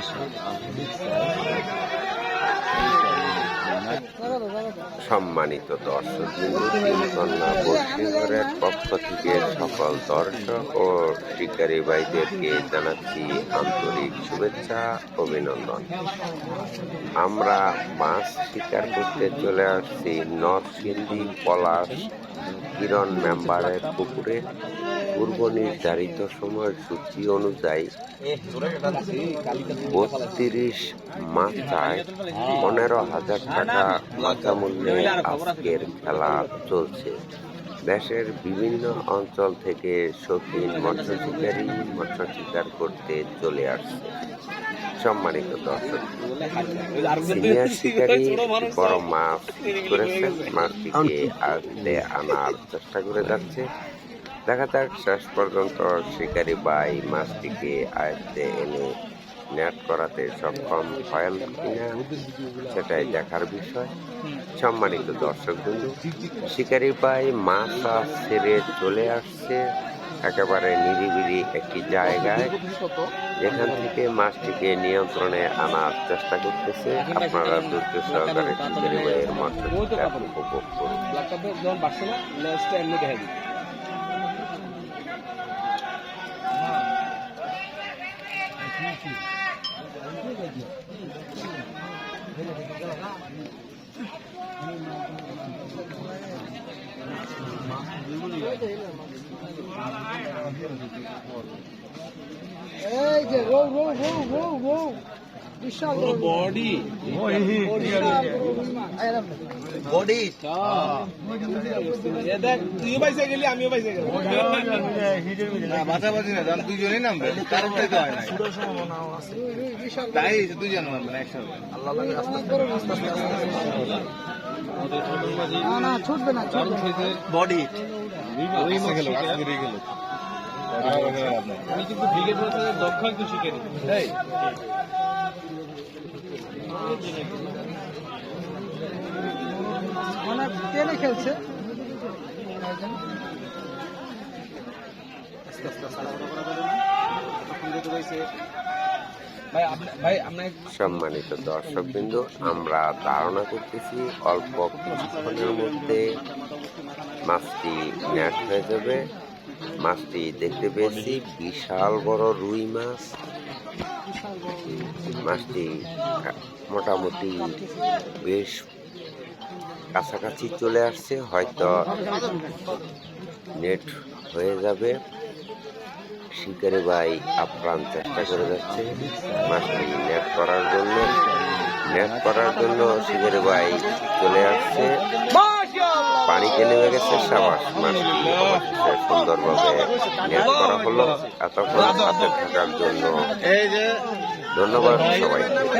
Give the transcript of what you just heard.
是啊，没错。সম্মানিত দর্শক, কন্যা বসিঘরের পক্ষ থেকে সকল দর্শক ও শিকারী ভাইদেরকে জানাচ্ছি আন্তরিক শুভেচ্ছা, অভিনন্দন। আমরা মাছ শিকার করতে চলে আসছি নরসিংদী পলাশ কিরণ মেম্বারের পুকুরে। পূর্ব নির্ধারিত সময়সূচি অনুযায়ী বত্রিশ মাথায় পনেরো হাজার টাকা মাথা মূল্যে আজকের খেলা চলছে। দেশের বিভিন্ন অঞ্চল থেকে শৌখিন মৎস্য শিকারী মৎস্য শিকার করতে চলে আসছে। সম্মানিত দর্শক, সিনিয়র শিকারী বড় মাছ করেছে মাছটিকে আয়ত্তে আনার চেষ্টা করে যাচ্ছে। দেখা যাক শেষ পর্যন্ত শিকারী বাই মাছটিকে আয়ত্তে এনে নেট করাতে সক্ষম হয় কিনা, সেটাই দেখার বিষয়। সম্মানিত দর্শক বন্ধু শিকারী বাই মাছ ছেড়ে চলে আসছে। একেবারে নিরিবিলি একটি জায়গায়, যেখান থেকে মাছটিকে নিয়ন্ত্রণে আনার চেষ্টা করতেছে। আপনারা ধৈর্য সহকারে শিকারী বাইয়ের শিকার উপভোগ করুন। ব্ল্যাকটপে যখন 哎，姐，我我我我我。বডি। এরম না। বডি এ দেখ তুইও পাইছে গেলি আমিও পাইছে গেলাম না না যখন দুজনেই নামবে কারোরটাই তো হয় না রুই, রুই, বিশাল রৌ। তাই দুজন নামবে একসাথে অনেক না না ছুটবে না বডি গেল গেল। আমি কিন্তু ক্রিকেট দক্ষ একটু শিখে নি এই টেনে খেলছে। ভাই আপনি ভাই আপনি সম্মানিত দর্শক বিন্দু আমরা ধারণা করতেছি অল্প কিছুক্ষণের মধ্যে মাছটি নেট হয়ে যাবে। মাছটি দেখতে পেয়েছি বিশাল বড় রুই মাছ। মাছটি মোটামুটি বেশ কাছাকাছি চলে আসছে, হয়তো নেট হয়ে যাবে। শিকারি ভাই আপ্রাণ চেষ্টা করে যাচ্ছে মাছটি নেট করার জন্য। নেট করার জন্য শিকারি ভাই চলে আসছে। পানিতে নেমে গেছে সাবাস। মাছটি অবশেষে সুন্দরভাবে নেট করা হলো। এতক্ষণ সাথে থাকার জন্য ধন্যবাদ সবাইকে।